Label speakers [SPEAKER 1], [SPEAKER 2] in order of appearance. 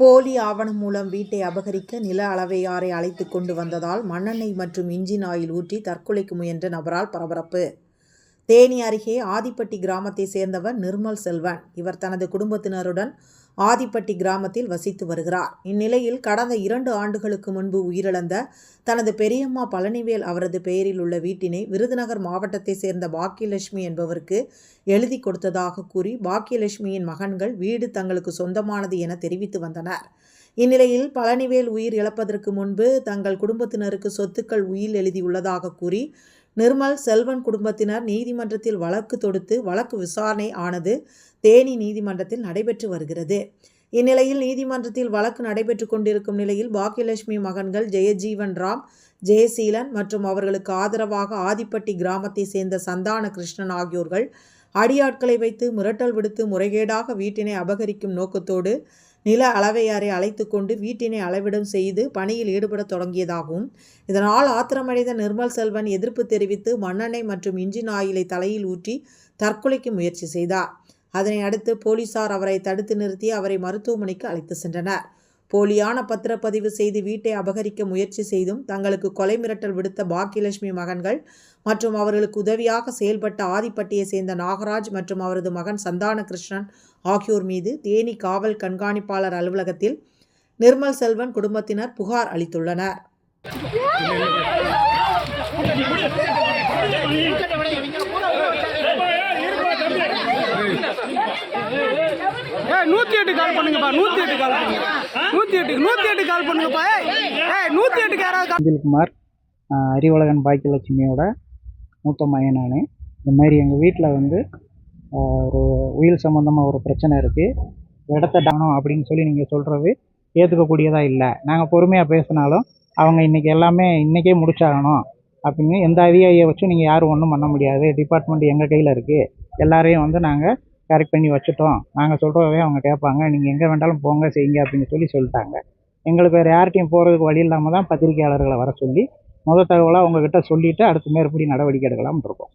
[SPEAKER 1] போலி ஆவணம் மூலம் வீட்டை அபகரிக்க நில அளவையாரை அழைத்து கொண்டு வந்ததால் மண்ணெண்ணெய் மற்றும் இன்ஜின் ஆயில் ஊற்றி தற்கொலைக்கு முயன்ற நபரால் பரபரப்பு. தேனி அருகே ஆதிப்பட்டி கிராமத்தை சேர்ந்தவர் நிர்மல் செல்வன். இவர் தனது குடும்பத்தினருடன் ஆதிப்பட்டி கிராமத்தில் வசித்து வருகிறார். இந்நிலையில் கடந்த இரண்டு ஆண்டுகளுக்கு முன்பு உயிரிழந்த தனது பெரியம்மா பழனிவேல் அவரது பெயரில் உள்ள வீட்டினை விருதுநகர் மாவட்டத்தை சேர்ந்த பாக்கியலட்சுமி என்பவருக்கு எழுதி கொடுத்ததாக கூறி பாக்கியலட்சுமியின் மகன்கள் வீடு தங்களுக்கு சொந்தமானது என தெரிவித்து வந்தனர். இந்நிலையில் பழனிவேல் உயிர் இழப்பதற்கு முன்பு தங்கள் குடும்பத்தினருக்கு சொத்துக்கள் உயிர் எழுதியுள்ளதாக கூறி நிர்மல் செல்வன் குடும்பத்தினர் நீதிமன்றத்தில் வழக்கு தொடுத்து வழக்கு விசாரணை ஆனது தேனி நீதிமன்றத்தில் நடைபெற்று வருகிறது. இந்நிலையில் நீதிமன்றத்தில் வழக்கு நடைபெற்று கொண்டிருக்கும் நிலையில் பாக்கியலட்சுமி மகன்கள் ஜெயஜீவன் ராம் ஜெயசீலன் மற்றும் அவர்களுக்கு ஆதரவாக ஆதிப்பட்டி கிராமத்தை சேர்ந்த சந்தான கிருஷ்ணன் ஆகியோர்கள் அடியாட்களை வைத்து மிரட்டல் விடுத்து முறைகேடாக வீட்டினை அபகரிக்கும் நோக்கத்தோடு நில அளவையாரை அழைத்து கொண்டு வீட்டினை அளவிடம் செய்து பணியில் ஈடுபடத் தொடங்கியதாகவும் இதனால் ஆத்திரமடைந்த நிர்மல் செல்வன் எதிர்ப்பு தெரிவித்து மண்ணெண்ணெய் மற்றும் இன்ஜின் ஆயிலை தலையில் ஊற்றி தற்கொலைக்கு முயற்சி செய்தார். அதனை அடுத்து போலீசார் அவரை தடுத்து நிறுத்தி அவரை மருத்துவமனைக்கு அழைத்து சென்றனர். போலியான பத்திரப்பதிவு செய்து வீட்டை அபகரிக்க முயற்சி செய்தும் தங்களுக்கு கொலை மிரட்டல் விடுத்த பாக்கியலட்சுமி மகன்கள் மற்றும் அவர்களுக்கு உதவியாக செயல்பட்ட ஆதிப்பட்டியை சேர்ந்த நாகராஜ் மற்றும் அவரது மகன் சந்தான கிருஷ்ணன் ஆகியோர் மீது தேனி காவல் கண்காணிப்பாளர் அலுவலகத்தில் நிர்மல் செல்வன் குடும்பத்தினர் புகார் அளித்துள்ளனர்.
[SPEAKER 2] நூத்தி நூற்றி எட்டு கால் பண்ணுங்கப்பா நூத்தி எட்டு கால் பண்ணுங்க. நூற்றி எட்டுக்கு நூற்றி எட்டு கால் பண்ணுங்கப்பா. ஏய் நூற்றி எட்டுக்கு யாராவது கால்
[SPEAKER 3] அறிவழகன் பாக்கியலட்சுமியோட மூத்த மையன் நான். இந்த மாதிரி எங்கள் வீட்டில் வந்து ஒரு உயில் சம்மந்தமாக ஒரு பிரச்சனை இருக்குது இடத்த டானம் அப்படின்னு சொல்லி நீங்கள் சொல்கிறது ஏற்றுக்கக்கூடியதாக இல்லை. நாங்கள் பொறுமையாக பேசினாலும் அவங்க இன்றைக்கி எல்லாமே இன்றைக்கே முடிச்சாகணும் அப்படின்னு எந்த அதிகாரியை வச்சும் நீங்கள் யாரும் ஒன்றும் பண்ண முடியாது. டிபார்ட்மெண்ட் எங்கள் கையில் இருக்குது எல்லாரையும் வந்து நாங்கள் கரெக்ட் பண்ணி வச்சுட்டோம். நாங்கள் சொல்கிறவே அவங்க கேட்பாங்க நீங்கள் எங்கே வேண்டாலும் போங்க செய்யுங்க அப்படின்னு சொல்லி சொல்லிட்டாங்க. எங்களுக்கு வேறு யார்கிட்டையும் போகிறதுக்கு வழி இல்லாமல் தான் பத்திரிகையாளர்களை வர சொல்லி முத தகவலாக உங்ககிட்ட சொல்லிவிட்டு அடுத்து மேற்படி நடவடிக்கை எடுக்கலாம்னு இருக்கோம்.